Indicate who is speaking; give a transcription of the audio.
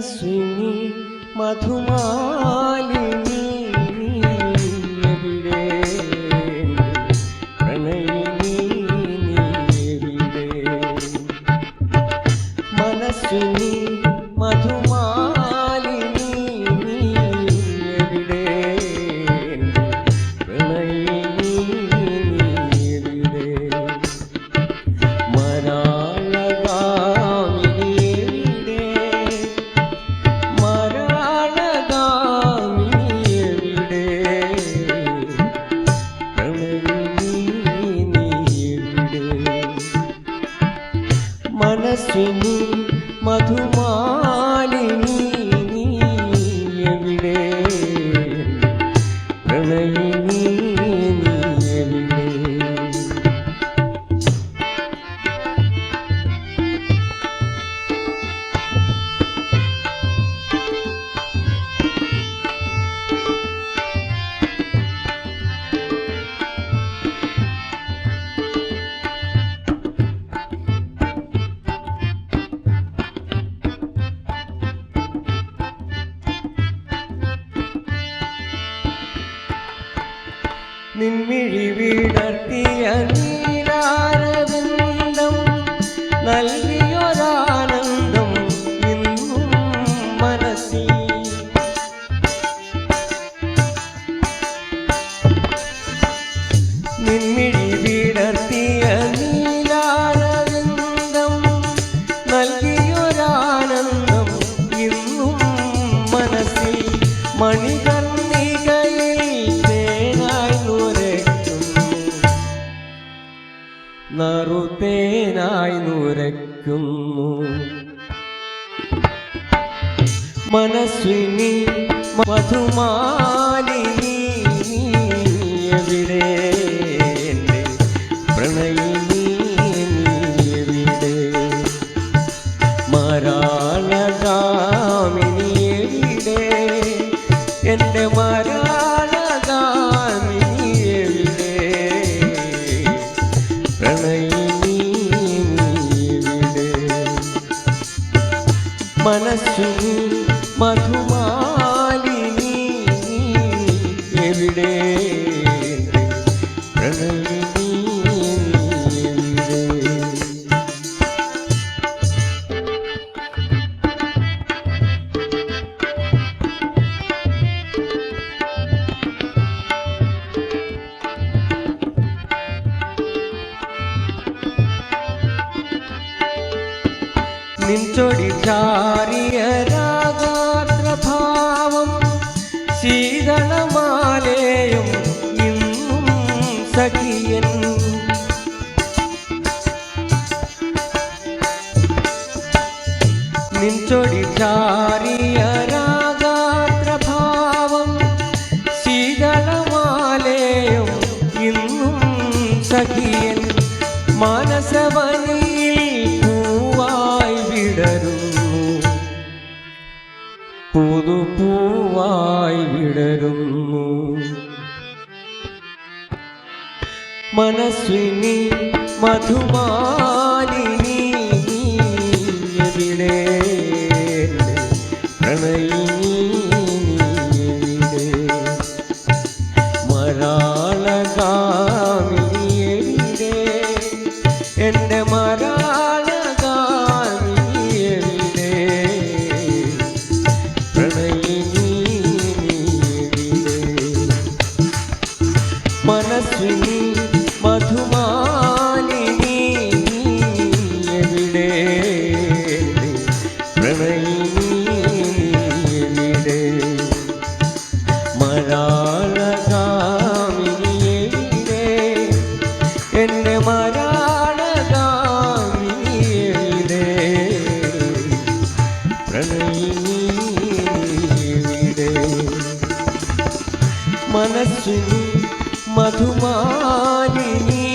Speaker 1: മനസ്വിനി മധുമാലിനി മനസ്വിനി മധുമാലിനി എവിടെ? പ്രണയിനി നിൻമിഴി വീടർത്തിയ നീരാരവിന്ദം നൽകിയൊരാനന്ദം ഇന്നും മനസ്സിൽ. നിൻമിഴി വീടർത്തിയ നീരാരവിന്ദം നൽകിയൊരാനന്ദം ഇന്നും മനസ്സിൽ. മണികർണികയിൽ നറുതേനായി നുരയ്ക്കുന്നു മനസ്വിനി മധുമാലിനി എവിടെ? എന്റെ మనస్సు మధుమాలిని ఎవిడే ప్రణయ നിൻചൊടി ചാരിയ രാഗാത്രഭാവം ശീതളമാലേയും ഇന്നും സഖിയൻ. നിൻചൊടി ചാരിയ രാഗാത്രഭാവം ശീതളമാലേയും ഇന്നും സഖിയൻ. മാനസവനിയിൽ പുതുപൂവായി വിടരുന്നു മനസ്വിനി മധുമാലിനി നീ എവിടെ പ്രണയിനി നീ എവിടെ മരാളകാമിനി എവിടെ എൻ്റെ മനസ്വിനി മധുമാലിനി നീ എവിടെ പ്രണയിനി നീ എവിടെ മരാളകാമിനി എവിടെ എൻ്റെ മരാളകാമിനി എവിടെ പ്രണയിനി എവിടെ മനസ്സുനി മധുമാലിനി